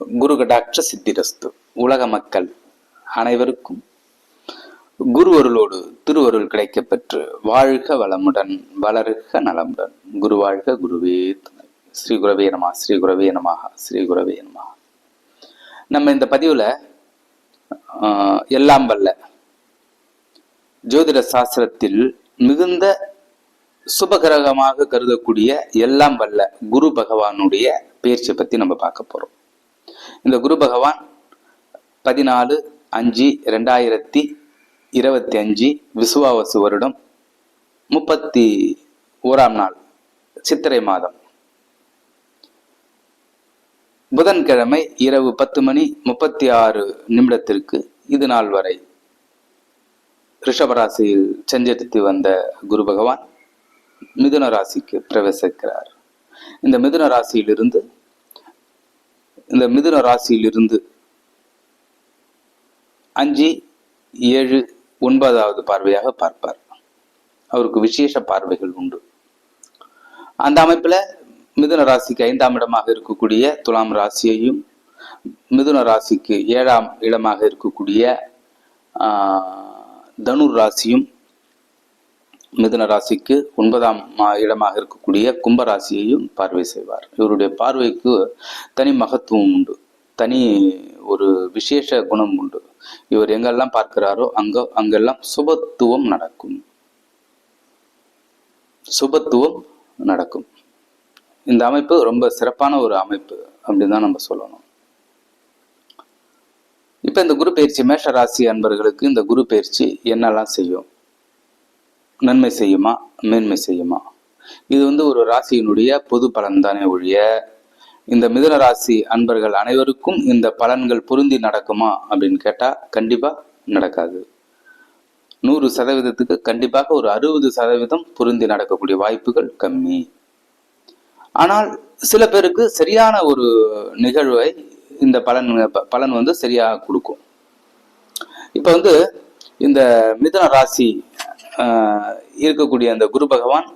குரு கடாட்ச சித்திரஸ்து உலக மக்கள் அனைவருக்கும் குரு அருளோடு திருவருள் கிடைக்கப்பெற்று வாழ்க வளமுடன் வளருக நலமுடன். குரு வாழ்க குருவே ஸ்ரீ குரவே நமா ஸ்ரீ குரவே நமாக ஸ்ரீ குரவே நமாக நம்ம இந்த பதிவுல ஆஹ், எல்லாம் வல்ல. ஜோதிட சாஸ்திரத்தில் மிகுந்த சுபகிரகமாக கருதக்கூடிய எல்லாம் வல்ல குரு பகவானுடைய பயிற்சியை பத்தி நம்ம பார்க்க போறோம். இந்த குரு பகவான் பதினாலு அஞ்சு ரெண்டாயிரத்தி இருபத்தி அஞ்சு விசுவாவசு வருடம் முப்பத்தி ஓராம் நாள் சித்திரை மாதம். புதன்கிழமை இரவு பத்து மணி முப்பத்தி ஆறு நிமிடத்திற்கு இது நாள் வரை ரிஷபராசியில் செஞ்செடுத்து வந்த குரு பகவான் மிதுன ராசிக்கு பிரவேசிக்கிறார். இந்த மிதுன ராசியிலிருந்து இந்த மிதுன ராசியிலிருந்து அஞ்சு ஏழு ஒன்பதாவது பார்வையாக பார்ப்பார். அவருக்கு விசேஷ பார்வைகள் உண்டு. அந்த அமைப்பில் மிதுன ராசிக்கு ஐந்தாம் இடமாக இருக்கக்கூடிய துலாம் ராசியையும் மிதுன ராசிக்கு ஏழாம் இடமாக இருக்கக்கூடிய தனுர் ராசியும் மிதுன ராசிக்கு ஒன்பதாம் மா- இடமாக இருக்கக்கூடிய கும்ப ராசியையும் பார்வை செய்வார். இவருடைய பார்வைக்கு தனி மகத்துவம் உண்டு. தனி ஒரு விசேஷ குணம் உண்டு. இவர் எங்கெல்லாம் பார்க்கிறாரோ அங்க அங்கெல்லாம் சுபத்துவம் நடக்கும். சுபத்துவம் நடக்கும். இந்த அமைப்பு ரொம்ப சிறப்பான ஒரு அமைப்பு அப்படின்னு தான் நம்ம சொல்லணும். இப்போ இந்த குரு பயிற்சி மேஷ ராசி அன்பர்களுக்கு இந்த குரு பயிற்சி என்னெல்லாம் செய்யும்? நன்மை செய்யுமா? மேன்மை செய்யுமா? இது வந்து ஒரு ராசியினுடைய பொது பலன் தானே ஒழிய இந்த மிதன ராசி அன்பர்கள் அனைவருக்கும் இந்த பலன்கள் பொருந்தி நடக்குமா அப்படின்னு கேட்டா கண்டிப்பா நடக்காது. நூறு சதவீதத்துக்கு கண்டிப்பாக ஒரு அறுபது சதவீதம் பொருந்தி நடக்கக்கூடிய வாய்ப்புகள் கம்மி. ஆனால் சில பேருக்கு சரியான ஒரு நிகழ்வை இந்த பலன் பலன் வந்து சரியாக கொடுக்கும். இப்போ வந்து இந்த மிதுன ராசி இருக்கக்கூடிய அந்த குரு பகவான்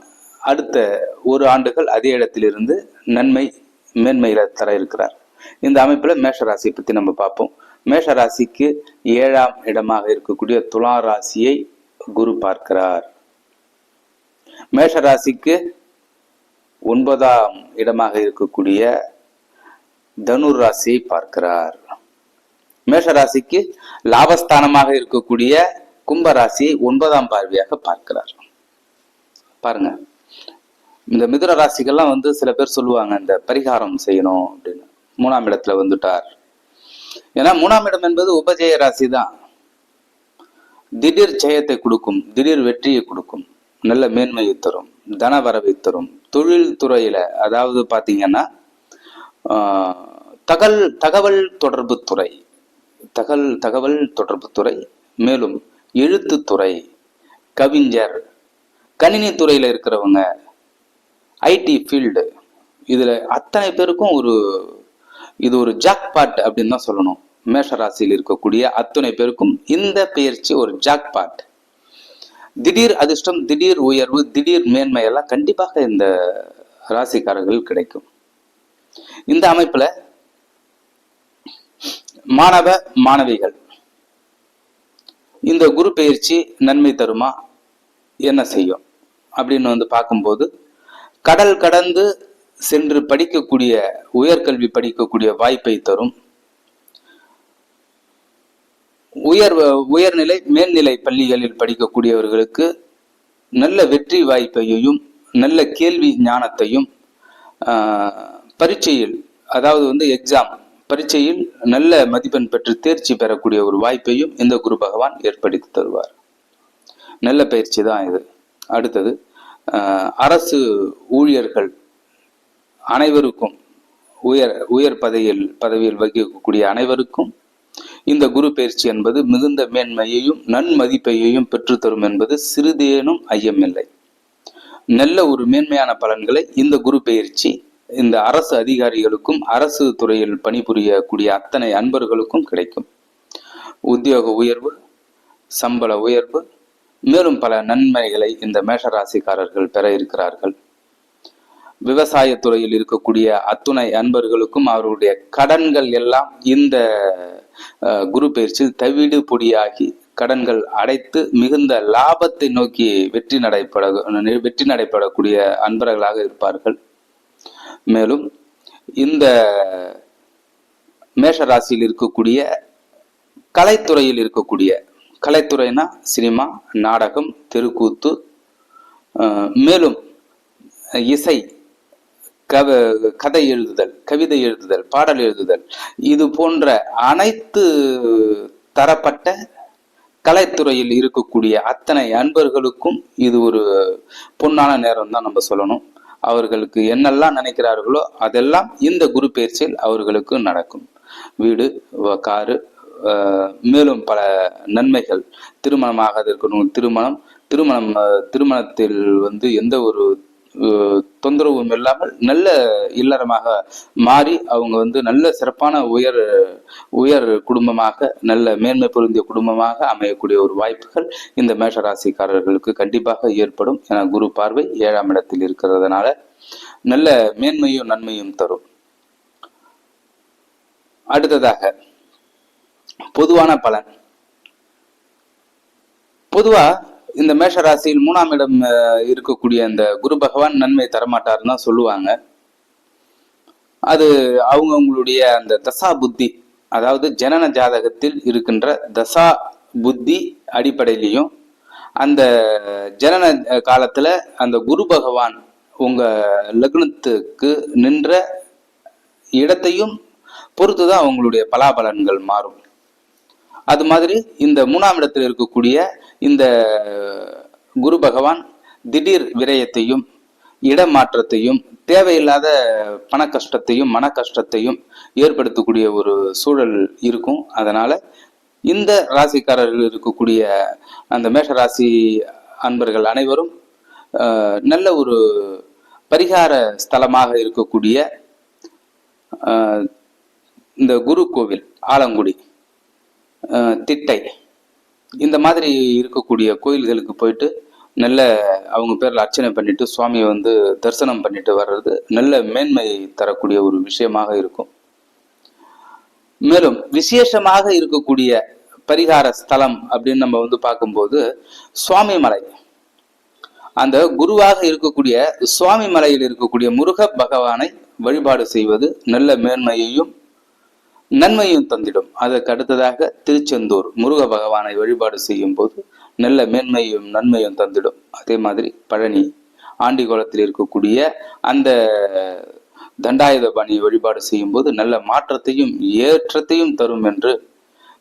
அடுத்த ஒரு ஆண்டுகள் அதே இடத்திலிருந்து நன்மை மேன்மையில தர இருக்கிறார். இந்த அமைப்புல மேஷ ராசியை பத்தி நம்ம பார்ப்போம். மேஷராசிக்கு ஏழாம் இடமாக இருக்கக்கூடிய துலா ராசியை குரு பார்க்கிறார். மேஷராசிக்கு ஒன்பதாம் இடமாக இருக்கக்கூடிய தனுர் ராசியை பார்க்கிறார். மேஷராசிக்கு லாபஸ்தானமாக இருக்கக்கூடிய கும்பராசியை ஒன்பதாம் பார்வையாக பார்க்கிறார். பாருங்க. இந்த மிதுர ராசிகள்லாம் வந்து சில பேர் சொல்லுவாங்க இந்த பரிகாரம் செய்யணும் அப்படின்னு. மூணாம் இடத்துல வந்துட்டார். ஏன்னா மூணாம் இடம் என்பது உபஜய ராசி தான் திடீர் ஜெயத்தை கொடுக்கும் திடீர் வெற்றியை கொடுக்கும் நல்ல மேன்மையை தரும் தன வரவை தரும். தொழில் துறையில அதாவது பாத்தீங்கன்னா தகல் தகவல் தகவல் தொடர்பு துறை தகவல் தகவல் தொடர்பு துறை மேலும் எழுத்துத்துறை கவிஞர் கணினி இருக்கிறவங்க ஐடி ஃபீல்டு இதில் அத்தனை பேருக்கும் ஒரு இது ஒரு ஜாக்பாட் அப்படின்னு தான் சொல்லணும். மேஷ ராசியில் இருக்கக்கூடிய அத்தனை பேருக்கும் இந்த பயிற்சி ஒரு ஜாக்பாட் திடீர் அதிர்ஷ்டம் திடீர் உயர்வு திடீர் மேன்மை எல்லாம் கண்டிப்பாக இந்த ராசிக்காரர்கள் கிடைக்கும். இந்த அமைப்பில் மாணவ மாணவிகள் இந்த குரு பயிற்சி நன்மை தருமா? என்ன செய்யும்? அப்படின்னு வந்து பார்க்கும்போது கடல் கடந்து சென்று படிக்கக்கூடிய உயர்கல்வி படிக்கக்கூடிய வாய்ப்பை தரும். உயர் உயர்நிலை மேல்நிலை பள்ளிகளில் படிக்கக்கூடியவர்களுக்கு நல்ல வெற்றி வாய்ப்பையும் நல்ல கேள்வி ஞானத்தையும் பரீட்சையில் அதாவது வந்து எக்ஸாம் பரீட்சையில் நல்ல மதிப்பெண் பெற்று தேர்ச்சி பெறக்கூடிய ஒரு வாய்ப்பையும் இந்த குரு பகவான் ஏற்படுத்தி தருவார். நல்ல பயிற்சி தான் இது. அடுத்தது அரசு ஊழியர்கள் அனைவருக்கும் உயர் உயர் பதவியில் பதவியில் வகிக்கக்கூடிய அனைவருக்கும் இந்த குரு பயிற்சி என்பது மிகுந்த மேன்மையையும் நன்மதிப்பையையும் பெற்றுத்தரும் என்பது சிறிதேனும் ஐயமில்லை. நல்ல ஒரு மேன்மையான பலன்களை இந்த குரு பயிற்சி இந்த அரசு அதிகாரிகளுக்கும் அரசு துறையில் பணிபுரியக்கூடிய அத்தனை அன்பர்களுக்கும் கிடைக்கும். உத்தியோக உயர்வு சம்பள உயர்வு மேலும் பல நன்மைகளை இந்த மேஷராசிக்காரர்கள் பெற இருக்கிறார்கள். விவசாயத்துறையில் இருக்கக்கூடிய அத்துணை அன்பர்களுக்கும் அவருடைய கடன்கள் எல்லாம் இந்த குரு பயிற்சியில் தவிடு பொடியாகி கடன்கள் அடைத்து மிகுந்த லாபத்தை நோக்கி வெற்றி நடைபெற வெற்றி நடைபெறக்கூடிய அன்பர்களாக இருப்பார்கள். மேலும் இந்த மேஷ ராசியில் இருக்கக்கூடிய கலைத்துறையில் இருக்கக்கூடிய கலைத்துறைனா சினிமா நாடகம் தெருக்கூத்து மேலும் இசை கவ கதை எழுதுதல் கவிதை எழுதுதல் பாடல் எழுதுதல் இது போன்ற அனைத்து தரப்பட்ட கலைத்துறையில் இருக்கக்கூடிய அத்தனை அன்பர்களுக்கும் இது ஒரு பொன்னான நேரம் தான் நம்ம சொல்லணும். அவர்களுக்கு என்னெல்லாம் நினைக்கிறார்களோ அதெல்லாம் இந்த குரு பயிற்சியில் அவர்களுக்கு நடக்கும். வீடு காரு அஹ், மேலும் பல நன்மைகள். திருமணமாக இருக்கணும் திருமணம் திருமணம் அஹ், திருமணத்தில் வந்து எந்த ஒரு தொந்தரவும் இல்லாமல் நல்ல இல்லறமாக மாறி அவங்க வந்து நல்ல சிறப்பான உயர் உயர் குடும்பமாக நல்ல மேன்மை பொருந்திய குடும்பமாக அமையக்கூடிய ஒரு வாய்ப்புகள் இந்த மேஷ ராசிக்காரர்களுக்கு கண்டிப்பாக ஏற்படும் என குரு பார்வை ஏழாம் இடத்தில் இருக்கிறதுனால நல்ல மேன்மையும் நன்மையும் தரும். அடுத்ததாக பொதுவான பலன். பொதுவா இந்த மேஷ ராசியில் மூணாம் இடம் இருக்கக்கூடிய அந்த குரு பகவான் நன்மை தரமாட்டாருன்னு தான் சொல்லுவாங்க. அது அவங்கவுங்களுடைய அந்த தசா புத்தி அதாவது ஜனன ஜாதகத்தில் இருக்கின்ற தசா புத்தி அடிப்படையிலையும் அந்த ஜனன காலத்துல அந்த குரு பகவான் உங்க லக்னத்துக்கு நின்ற இடத்தையும் பொறுத்து தான் அவங்களுடைய பலாபலன்கள் மாறும். அது மாதிரி இந்த மூணாம் இடத்தில் இருக்கக்கூடிய இந்த குரு பகவான் திடீர் விரயத்தையும் இடமாற்றத்தையும் தேவையில்லாத பண கஷ்டத்தையும் மன கஷ்டத்தையும் ஏற்படுத்தக்கூடிய ஒரு சூழல் இருக்கும். அதனால இந்த ராசிக்காரர்கள் இருக்கக்கூடிய அந்த மேஷ ராசி அன்பர்கள் அனைவரும் நல்ல ஒரு பரிகார ஸ்தலமாக இருக்கக்கூடிய இந்த குரு கோவில் ஆலங்குடி. திட்டை. இந்த மாதிரி இருக்கக்கூடிய கோயில்களுக்கு போயிட்டு நல்ல அவங்க பேரில் அர்ச்சனை பண்ணிட்டு சுவாமியை வந்து தரிசனம் பண்ணிட்டு வர்றது நல்ல மேன்மை தரக்கூடிய ஒரு விஷயமாக இருக்கும். மேலும் விசேஷமாக இருக்கக்கூடிய பரிகார ஸ்தலம் அப்படின்னு நம்ம வந்து பார்க்கும்போது சுவாமி மலை. அந்த குருவாக இருக்கக்கூடிய சுவாமி மலையில் இருக்கக்கூடிய முருக பகவானை வழிபாடு செய்வது நல்ல மேன்மையையும் நன்மையும் தந்திடும். அதற்கு அடுத்ததாக திருச்செந்தூர் முருக பகவானை வழிபாடு செய்யும் போது நல்ல மேன்மையும் நன்மையும் தந்திடும். அதே மாதிரி பழனி ஆண்டிகோலத்தில் இருக்கக்கூடிய அந்த தண்டாயுத பாணியை வழிபாடு செய்யும் போது நல்ல மாற்றத்தையும் ஏற்றத்தையும் தரும் என்று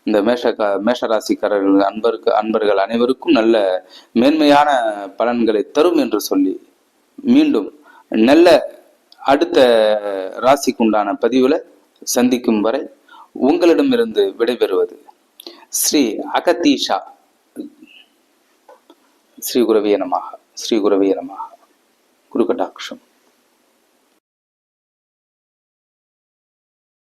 இந்த மேஷ மேஷராசிக்காரர்கள் அன்பருக்கு அன்பர்கள் அனைவருக்கும் நல்ல மேன்மையான பலன்களை தரும் என்று சொல்லி மீண்டும் நல்ல அடுத்த ராசிக்குண்டான பதிவுல சந்திக்கும் வரை உங்களிடமிருந்து விடைபெறுவது ஸ்ரீ அகத்தீஷா ஸ்ரீ குரவிய நமः ஸ்ரீ குரவிய நமः. குருகடாட்சம்